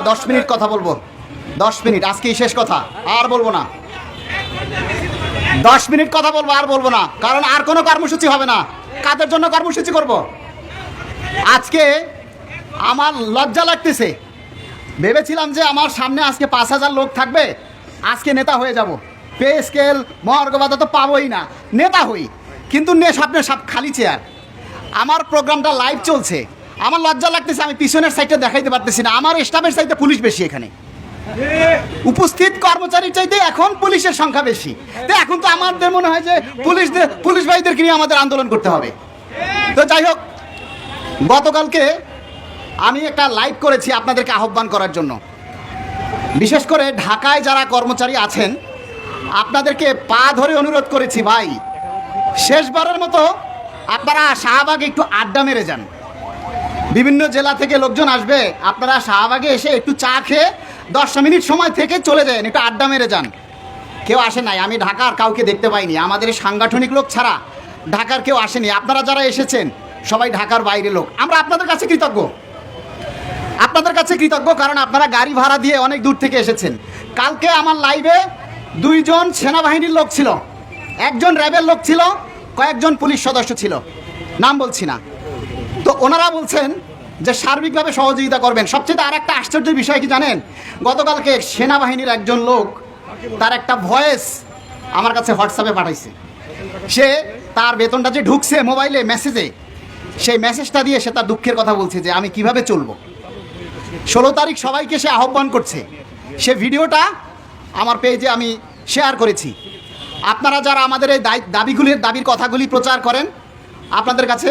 দশ মিনিট কথা বলব। দশ মিনিট, আজকেই শেষ কথা, আর বলব না। দশ মিনিট কথা বলব, আর বলব না, কারণ আর কোনো কর্মসূচি হবে না। কাদের জন্য কর্মসূচি করব? আজকে আমার লজ্জা লাগতেছে। ভেবেছিলাম যে আমার সামনে আজকে পাঁচ হাজার লোক থাকবে, আজকে নেতা হয়ে যাব। পে স্কেল মহার্গবাদা তো পাবোই না, নেতা হই। কিন্তু নে স্বপ্নে সব খালি চেয়ার আমার প্রোগ্রামটা লাইভ চলছে। আমার লজ্জা লাগতেছে, আমি পিছনের সাইডটা দেখাইতে পারতেছি না। আমার স্টাফের সাইডে পুলিশ বেশি এখানে। উপস্থিত কর্মচারীর চাইতে এখন পুলিশের সংখ্যা বেশি। তো এখন তো আমাদের মনে হয় যে পুলিশদের, পুলিশ ভাইদেরকে নিয়ে আমাদের আন্দোলন করতে হবে। তো যাই হোক, গতকালকে আমি একটা লাইভ করেছি আপনাদেরকে আহ্বান করার জন্য। বিশেষ করে ঢাকায় যারা কর্মচারী আছেন, আপনাদেরকে পা ধরে অনুরোধ করেছি, ভাই, শেষবারের মতো আপনারা শাহবাগে একটু আড্ডা মেরে যান। বিভিন্ন জেলা থেকে লোকজন আসবে। আপনারা শাহবাগে এসে একটু চা খেয়ে দশটা মিনিট সময় থেকে চলে যান, একটু আড্ডা মেরে যান। কেউ আসে নাই, আমি ঢাকার কাউকে দেখতে পাইনি। আমাদের সাংগঠনিক লোক ছাড়া ঢাকার কেউ আসেনি। আপনারা যারা এসেছেন, সবাই ঢাকার বাইরে লোক। আমরা আপনাদের কাছে কৃতজ্ঞ। আপনাদের কাছে কৃতজ্ঞ কারণ আপনারা গাড়ি ভাড়া দিয়ে অনেক দূর থেকে এসেছেন। কালকে আমার লাইভে দুইজন সেনাবাহিনীর লোক ছিল। একজন র্যাবের লোক ছিল, কয়েকজন পুলিশ সদস্য ছিল। নাম বলছি না। তো ওনারা বলছেন যে সার্বিকভাবে সহযোগিতা করবেন। সবচেয়ে আর একটা আশ্চর্যের বিষয় কি জানেন? গতকালকে সেনাবাহিনীর একজন লোক তার একটা ভয়েস আমার কাছে হোয়াটসঅ্যাপে পাঠাইছে। সে তার বেতনটা যে ঢুকছে মোবাইলে, মেসেজে, সেই মেসেজটা দিয়ে সে তার দুঃখের কথা বলছে যে আমি কীভাবে চলবো। ষোলো তারিখ সবাইকে সে আহ্বান করছে। সে ভিডিওটা আমার পেজে আমি শেয়ার করেছি। আপনারা যারা আমাদের এই দাবিগুলির, দাবির কথাগুলি প্রচার করেন, আপনাদের কাছে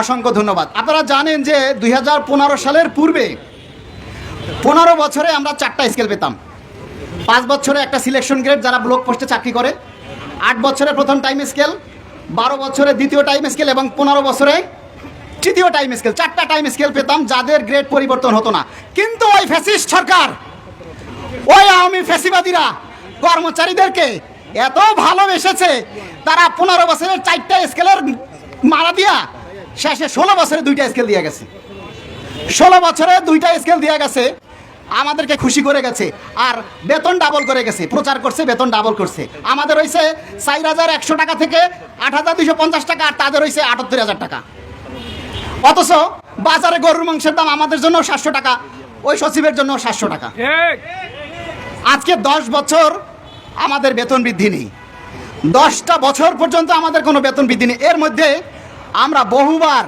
অসংখ্য ধন্যবাদ। আপনারা জানেন যে দুই হাজার পনেরো সালের পূর্বে পনেরো বছরে আমরা চারটা স্কেল পেতাম। পাঁচ বছরে একটা সিলেকশন গ্রেড যারা ব্লক পোস্টে চাকরি করে, আট বছরে প্রথম টাইম স্কেল বারো বছরে দ্বিতীয় টাইম স্কেল এবং পনেরো বছরে তৃতীয় টাইম স্কেল চারটা টাইম স্কেল পেতাম যাদের গ্রেড পরিবর্তন হতো না। কিন্তু ওই ফ্যাসিস্ট সরকার, ওই আওয়ামী ফ্যাসিবাদীরা, কর্মচারীদেরকে এত ভালোবেসেছে, তারা পনেরো বছরের চারটা স্কেলের মারা দিয়া শেষে ষোলো বছরে দুইটা স্কেল দিয়ে গেছে। ষোলো বছরে দুইটা স্কেল দিয়ে গেছে আমাদেরকে খুশি করে গেছে আর বেতন ডাবল করে গেছে প্রচার করছে বেতন ডাবল করছে। আমাদের হয়েছে চার হাজার একশো টাকা থেকে আট হাজার দুইশো পঞ্চাশ টাকা আর তাদের হয়েছে আটাত্তর হাজার টাকা। অথচ বাজারে গরুর মাংসের দাম আমাদের জন্য সাতশো টাকা ওই সচিবের জন্য সাতশো টাকা। আজকে দশ বছর আমাদের বেতন বৃদ্ধি নেই। দশটা বছর পর্যন্ত আমাদের কোনো বেতন বৃদ্ধি নেই। এর মধ্যে আমরা বহুবার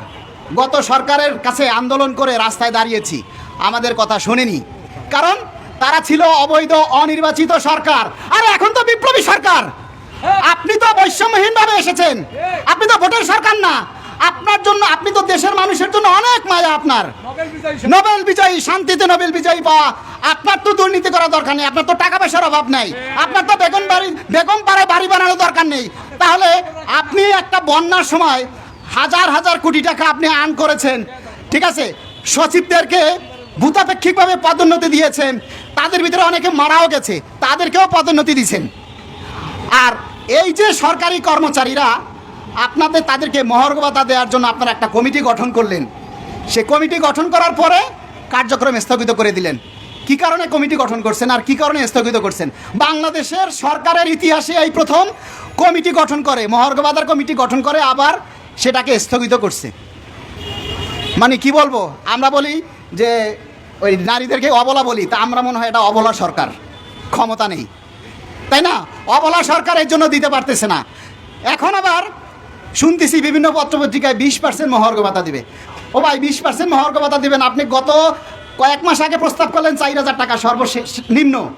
গত সরকারের কাছে আন্দোলন করে রাস্তায় দাঁড়িয়েছি। আমাদের কথা শোনেনি। কারণ তারা ছিল অবৈধ অনির্বাচিত সরকার। আর এখন তো বিপ্লবী সরকার। আপনি তো বৈষম্যহীনভাবে এসেছেন। আপনি তো ভোটের সরকার না। আপনার জন্য আপনি তো দেশের মানুষের জন্য অনেক মায়া আপনার। নোবেল বিজয়ী শান্তিতে নোবেল বিজয়ী পাওয়া। আপনার তো দুর্নীতি করা দরকার নেই। আপনার তো টাকা পয়সার অভাব নেই। আপনার তো বেগম বাড়ি বেগম পাড়ায় বাড়ি বানানোর দরকার নেই। তাহলে আপনি একটা বন্যার সময় হাজার হাজার কোটি টাকা আপনি আর্ন করেছেন। ঠিক আছে? সচিবদেরকে ভূতাপেক্ষিকভাবে পদোন্নতি দিয়েছেন। তাদের ভিতরে অনেকে মারাও গেছে, তাদেরকেও পদোন্নতি দিয়েছেন। আর এই যে সরকারি কর্মচারীরা আপনাদের তাদেরকে মহর্গবাতা দেওয়ার জন্য আপনারা একটা কমিটি গঠন করলেন। সে কমিটি গঠন করার পরে কার্যক্রম স্থগিত করে দিলেন। কি কারণে কমিটি গঠন করছেন আর কি কারণে স্থগিত করছেন? বাংলাদেশের সরকারের ইতিহাসে এই প্রথম কমিটি গঠন করে মহর্গবাদার কমিটি গঠন করে, আবার সেটাকে স্থগিত করছে। মানে কি বলব? আমরা বলি যে ওই নারীদেরকে অবলা বলি, তা আমরা মনে হয় এটা অবলা সরকার। ক্ষমতা নেই। তাই না? অবলা সরকার এর জন্য দিতে পারতেছে না। এখন আবার শুনতেছি বিভিন্ন পত্রপত্রিকায় বিশ পার্সেন্ট মহার্ঘ ভাতা দিবে। ও ভাই, বিশ পার্সেন্ট মহার্ঘ ভাতা দিবেন আপনি গত কয়েক মাস আগে প্রস্তাব করলেন চার হাজার টাকা সর্বশেষ নিম্ন।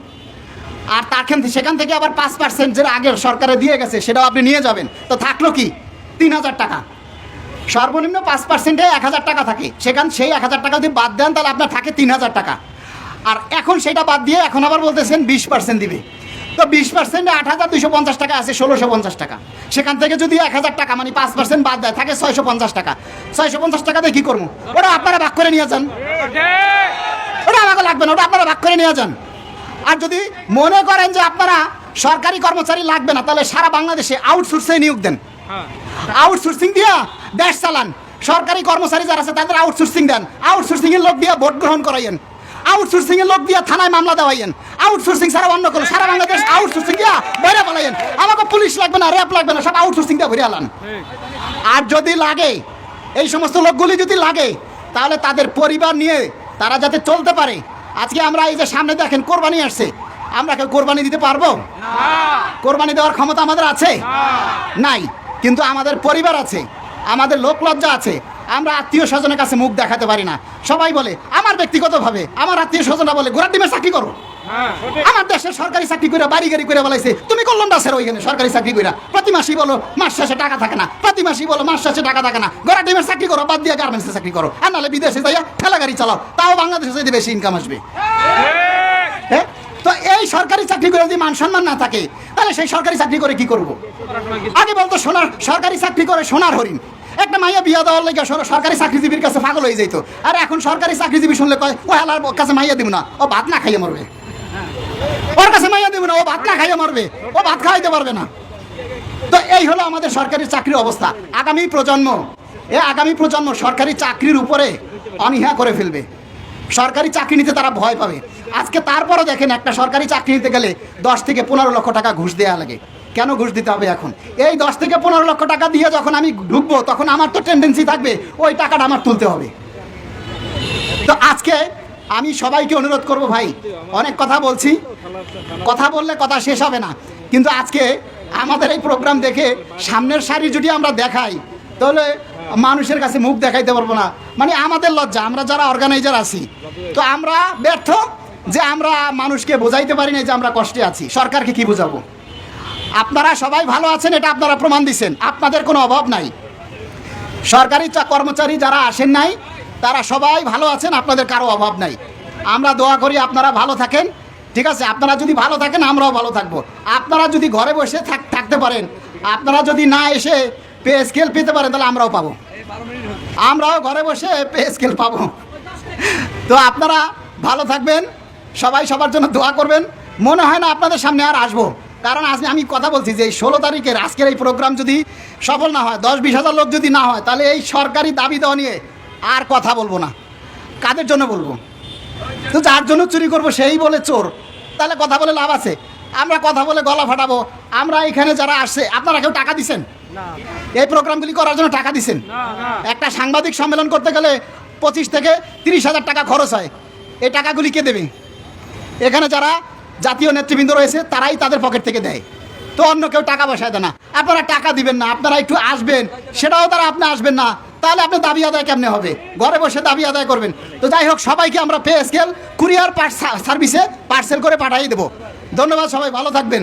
আর তারখান সেখান থেকে আবার পাঁচ পার্সেন্ট যেটা আগের সরকারে দিয়ে গেছে, সেটাও আপনি নিয়ে যাবেন। তো থাকল কি? তিন হাজার টাকা। সর্বনিম্ন পাঁচ পার্সেন্টে এক হাজার টাকা থাকে। সেখান সেই এক হাজার টাকা যদি বাদ দেন, তাহলে আপনার থাকে তিন হাজার টাকা। আর এখন সেটা বাদ দিয়ে এখন আবার বলতেছেন বিশ পার্সেন্ট দিবে। তো বিশ পার্সেন্টে আট হাজার দুশো পঞ্চাশ টাকা আছে, ষোলোশো পঞ্চাশ টাকা। সেখান থেকে যদি এক হাজার টাকা মানে পাঁচ পার্সেন্ট বাদ দেয়, থাকে ছয়শো পঞ্চাশ টাকা। ছয়শো পঞ্চাশ টাকা দিয়ে কী করব? ওটা আপনারা ভাগ করে নিয়ে যান। ওটা আমাকে লাগবে না, ওটা আপনারা ভাগ করে নিয়ে যান। আর যদি মনে করেন যে আপনারা সরকারি কর্মচারী লাগবে না, তাহলে সারা বাংলাদেশে আউটসোর্সে নিয়োগ দেন। আউটসোর্সিং দিয়া দেশ চালান। সরকারি কর্মচারী যারা আছে তাদের আউটসোর্সিং দেন। আউটসোর্সিং এর লোক দিয়া ভোট গ্রহণ করাইয়েন। আউটসোর্সিং এর লোক দিয়ে থানায় মামলা দেওয়াইয়েন। আউটসোর্সিং সারা অন্য কোনো সারা বাংলাদেশ আউটসোর্সিং দিয়া বাইরে পালাইয়েন আমাকে পুলিশ লাগবে না র্যাপ লাগবে না সব আউটসোর্সিং দিয়ে ভরে আলান। আর যদি লাগে এই সমস্ত লোকগুলি যদি লাগে তাহলে তাদের পরিবার নিয়ে তারা যাতে চলতে পারে। আজকে আমরা এই যে সামনে দেখেন কোরবানি আসছে। আমরা কেউ কোরবানি দিতে পারব? কোরবানি দেওয়ার ক্ষমতা আমাদের আছে? নাই। কিন্তু আমাদের পরিবার আছে আমাদের লোক লজ্জা আছে আমরা আত্মীয় স্বজনের কাছে মুখ দেখাতে পারি না। সবাই বলে আমার ব্যক্তিগতভাবে আমার আত্মীয় স্বজনরা বলে ঘোড়ার ডিমের চাকরি করো। আমার দেশের সরকারি চাকরি করে বাড়ি গাড়ি করে বলাইছে তুমি করলাম দাসের ওইখানে সরকারি চাকরি করে প্রতি মাসেই বলো মাস শেষে টাকা থাকে না। প্রতি মাসেই বলো মাস শেষে টাকা থাকে না। ঘোড়া ডিমের চাকরি করো বাদ দিয়ে গার্মেন্টসে চাকরি করো। আর নাহলে বিদেশে যাইয়া ঠেলা গাড়ি চালাও। তাও বাংলাদেশে যদি বেশি ইনকাম আসবে। হ্যাঁ? এই সরকারি চাকরি করে যদি মান সম্মান না থাকে, তাহলে সেই সরকারি চাকরি করে কি করব? আগে বলতো সোনার, সরকারি চাকরি করে সোনার হরিণ। একটা মাইয়া বিয়া দেওয়ার লেগে সরকারি চাকরিজীবীর কাছে পাগল হয়ে যেত আর এখন সরকারি চাকরিজীবী শুনলে কয় ও হালার কাছে মাইয়া দিব না, ও ভাত না খাইয়ে মরবে। ওর কাছে মাইয়া দিব না, ও ভাত না খাইয়ে মরবে, ও ভাত খাওয়াইতে পারবে না। তো এই হলো আমাদের সরকারি চাকরির অবস্থা। আগামী প্রজন্ম, এ আগামী প্রজন্ম সরকারি চাকরির উপরে অনীহা করে ফেলবে। সরকারি চাকরি নিতে তারা ভয় পাবে। আজকে তারপরও দেখেন একটা সরকারি চাকরি নিতে গেলে দশ থেকে পনেরো লক্ষ টাকা ঘুষ দেওয়া লাগে। কেন ঘুষ দিতে হবে এখন? এই দশ থেকে পনেরো লক্ষ টাকা দিয়ে যখন আমি ঢুকবো, তখন আমার তো টেন্ডেন্সি থাকবে ওই টাকাটা আমার তুলতে হবে। তো আজকে আমি সবাইকে অনুরোধ করব ভাই, অনেক কথা বলছি। কথা বললে কথা শেষ হবে না। কিন্তু আজকে আমাদের এই প্রোগ্রাম দেখে সামনের সারি যদি আমরা দেখাই, তাহলে মানুষের কাছে মুখ দেখাইতে পারব না। মানে আমাদের লজ্জা, আমরা যারা অর্গানাইজার আছি, তো আমরা ব্যর্থ যে আমরা মানুষকে বোঝাইতে পারি না যে আমরা কষ্টে আছি। সরকারকে কি বোঝাবো? আপনারা সবাই ভালো আছেন, এটা আপনারা প্রমাণ দিচ্ছেন আপনাদের কোনো অভাব নাই। সরকারি কর্মচারী যারা আসেন নাই, তারা সবাই ভালো আছেন, আপনাদের কারও অভাব নাই। আমরা দোয়া করি আপনারা ভালো থাকেন, ঠিক আছে? আপনারা যদি ভালো থাকেন, আমরাও ভালো থাকব। আপনারা যদি ঘরে বসে থাক- থাকতে পারেন, আপনারা যদি না এসে পে স্কেল পেতে পারেন, তাহলে আমরাও পাবো। আমরাও ঘরে বসে পে স্কেল পাবো। তো আপনারা ভালো থাকবেন, সবাই সবার জন্য দোয়া করবেন। মনে হয় না আপনাদের সামনে আর আসব, কারণ আজ আমি কথা বলছি যে এই ষোলো তারিখের আজকের এই প্রোগ্রাম যদি সফল না হয়, দশ বিশ হাজার লোক যদি না হয়, তাহলে এই সরকারি দাবি দেওয়া নিয়ে আর কথা বলব না। কাদের জন্য বলব? তো যার জন্য চুরি করব, সেই বলে চোর। তাহলে কথা বলে লাভ আছে। আমরা কথা বলে গলা ফাটাবো। আমরা এখানে যারা আসছে আপনারা কেউ টাকা দিছেন? এই প্রোগ্রামগুলি করার জন্য টাকা দিছেন? একটা সাংবাদিক সম্মেলন করতে গেলে পঁচিশ থেকে তিরিশ হাজার টাকা খরচ হয়। এই টাকাগুলি কে দেবে? এখানে যারা জাতীয় নেতৃবৃন্দ রয়েছে তারাই তাদের পকেট থেকে দেয়। তো অন্য কেউ টাকা বসায় দেয় না। আপনারা টাকা দিবেন না আপনারা একটু আসবেন। সেটাও তারা আপনি আসবেন না। তাহলে আপনি দাবি আদায় কেমনে হবে? ঘরে বসে দাবি আদায় করবেন। তো যাই হোক সবাইকে আমরা পে স্কেল কুরিয়ার সার্ভিসে পার্সেল করে পাঠিয়ে দেবো। ধন্যবাদ সবাই ভালো থাকবেন।